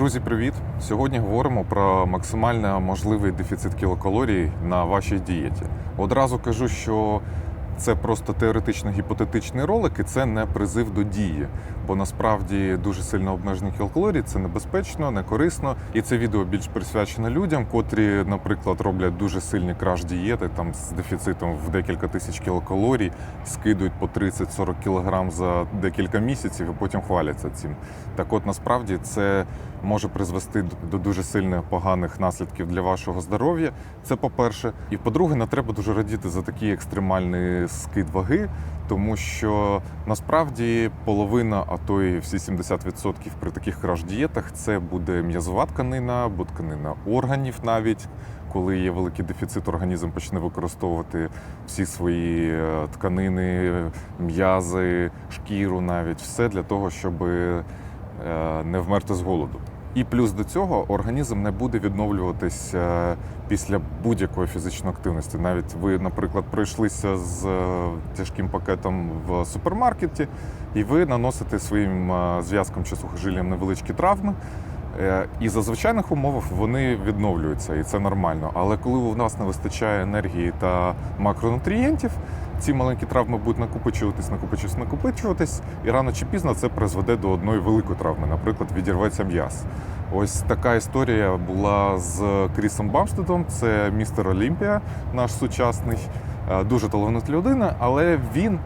Друзі, привіт! Сьогодні говоримо про максимально можливий дефіцит кілокалорій на вашій дієті. Одразу кажу, що це просто теоретично гіпотетичний ролик, і це не призив до дії. Бо насправді дуже сильно обмежені кілокалорії це небезпечно, не корисно. І це відео більш присвячено людям, котрі, наприклад, роблять дуже сильні краш дієти там з дефіцитом в декілька тисяч кілокалорій, скидують по 30-40 кілограм за декілька місяців і потім хваляться цим. Так от насправді це може призвести до дуже сильних поганих наслідків для вашого здоров'я. Це по-перше. І по-друге, не треба дуже радіти за такий екстремальний скид ваги, тому що насправді половина, а то і всі 70% при таких краш-дієтах це буде м'язова тканина, або тканина органів навіть. Коли є великий дефіцит, організм почне використовувати всі свої е, тканини, м'язи, шкіру, навіть все для того, щоб не вмерти з голоду. І плюс до цього організм не буде відновлюватись е, після будь-якої фізичної активності. Навіть ви, наприклад, пройшлися з е, тяжким пакетом в супермаркеті, і ви наносите своїм е, зв'язком чи сухожиллям невеличкі травми. Е, І за звичайних умов вони відновлюються, і це нормально. Але коли у нас не вистачає енергії та макронутрієнтів, ці маленькі травми будуть накопичуватись, накопичуватись, накопичуватись, і рано чи пізно це призведе до одної великої травми, наприклад, відірветься м'яз. Ось така історія була з Крісом Бамстедом. Це містер Олімпія, наш сучасний, Е, дуже талановита людина, але він.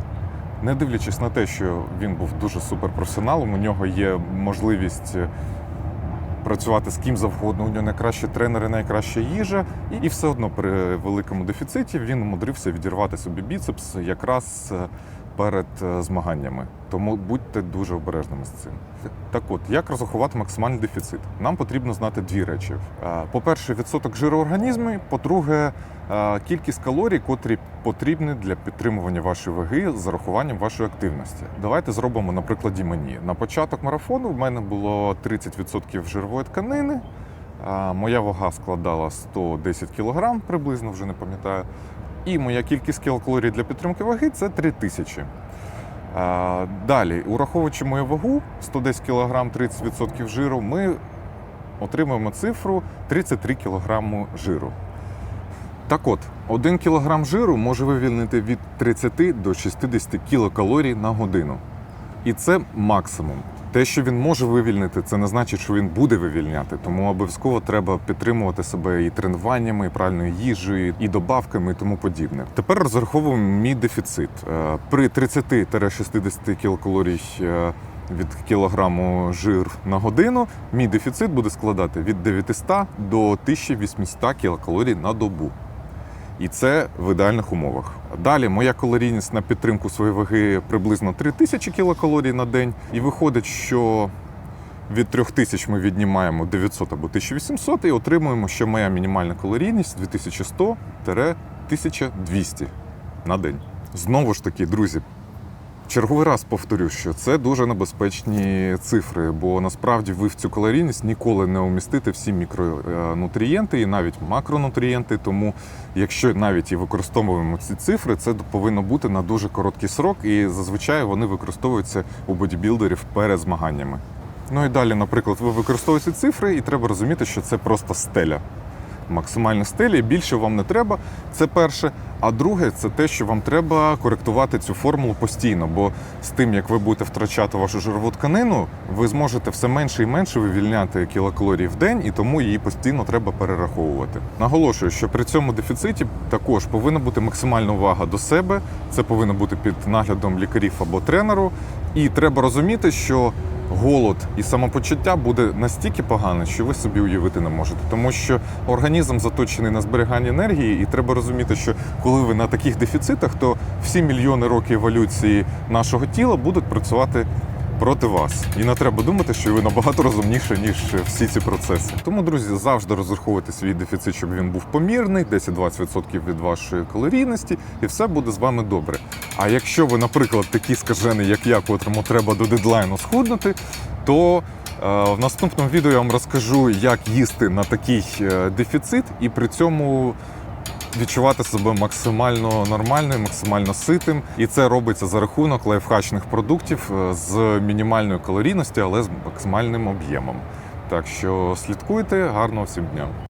Не дивлячись на те, що він був дуже суперпрофесіоналом, у нього є можливість е, працювати з ким завгодно. У нього найкращі тренери, найкраща їжа, і все одно при великому дефіциті він умудрився відірвати собі біцепс якраз е, перед е, змаганнями. Тому будьте дуже обережними з цим. Так от, як розрахувати максимальний дефіцит? Нам потрібно знати дві речі: Е, по-перше, відсоток жиру в організмі, по-друге, е, кількість калорій, котрі потрібні для підтримування вашої ваги з зарахуванням вашої активності. Давайте зробимо на прикладі мені. На початок марафону в мене було 30% жирової тканини. Моя вага складала 110 кг, приблизно вже не пам'ятаю. І моя кількість кілокалорій для підтримки ваги це 3000. Далі, ураховуючи мою вагу 110 кг, 30% жиру, ми отримуємо цифру 33 кг жиру. Так от, 1 кг жиру може вивільнити від 30 до 60 кілокалорій на годину. І це максимум. Те, що він може вивільнити, це не значить, що він буде вивільняти. Тому обов'язково треба підтримувати себе і тренуваннями, і правильною їжею, і добавками, і тому подібне. Тепер розраховуємо мій дефіцит. Е, При 30-60 кілокалорій е, від кілограму жир на годину мій дефіцит буде складати від 900 до 1800 кілокалорій на добу. І це в ідеальних умовах. Далі моя калорійність на підтримку своєї ваги приблизно 3000 кілокалорій на день. І виходить, що від 3000 ми віднімаємо 900 або 1800 і отримуємо, що моя мінімальна калорійність 2100-1200 на день. Знову ж таки, друзі, Черговий раз повторю, що це дуже небезпечні цифри, бо насправді ви в цю калорійність ніколи не умістите всі мікронутрієнти і навіть макронутрієнти. Тому, якщо навіть і використовуємо ці цифри, це повинно бути на дуже короткий срок, і зазвичай вони використовуються у бодібілдерів перед змаганнями. Ну і далі, наприклад, ви використовуєте цифри, і треба розуміти, що це просто стеля. Максимальна стеля, більше вам не треба. Це перше. А друге, це те, що вам треба коректувати цю формулу постійно. Бо з тим, як ви будете втрачати вашу жирову тканину, ви зможете все менше і менше вивільняти кілокалорій в день, і тому її постійно треба перераховувати. Наголошую, що при цьому дефіциті також повинна бути максимальна увага до себе. Це повинно бути під наглядом лікарів або тренеру. І треба розуміти, що голод і самопочуття буде настільки погане, що ви собі уявити не можете, тому що організм заточений на зберігання енергії, і треба розуміти, що коли ви на таких дефіцитах, то всі мільйони років еволюції нашого тіла будуть працювати. Проти вас і не треба думати, що ви набагато розумніше ніж всі ці процеси. Тому, друзі, завжди розраховуйте свій дефіцит, щоб він був помірний, 10-20% від вашої калорійності, і все буде з вами добре. А якщо ви, наприклад, такий скажений, як я, котрому треба до дедлайну схуднути, то е, в наступному відео я вам розкажу, як їсти на такий е, дефіцит, і при цьому відчувати себе максимально нормальним, максимально ситим. І це робиться за рахунок лайфхачних продуктів е, з мінімальною калорійністю, але з максимальним об'ємом. Так що слідкуйте, гарного всім дня.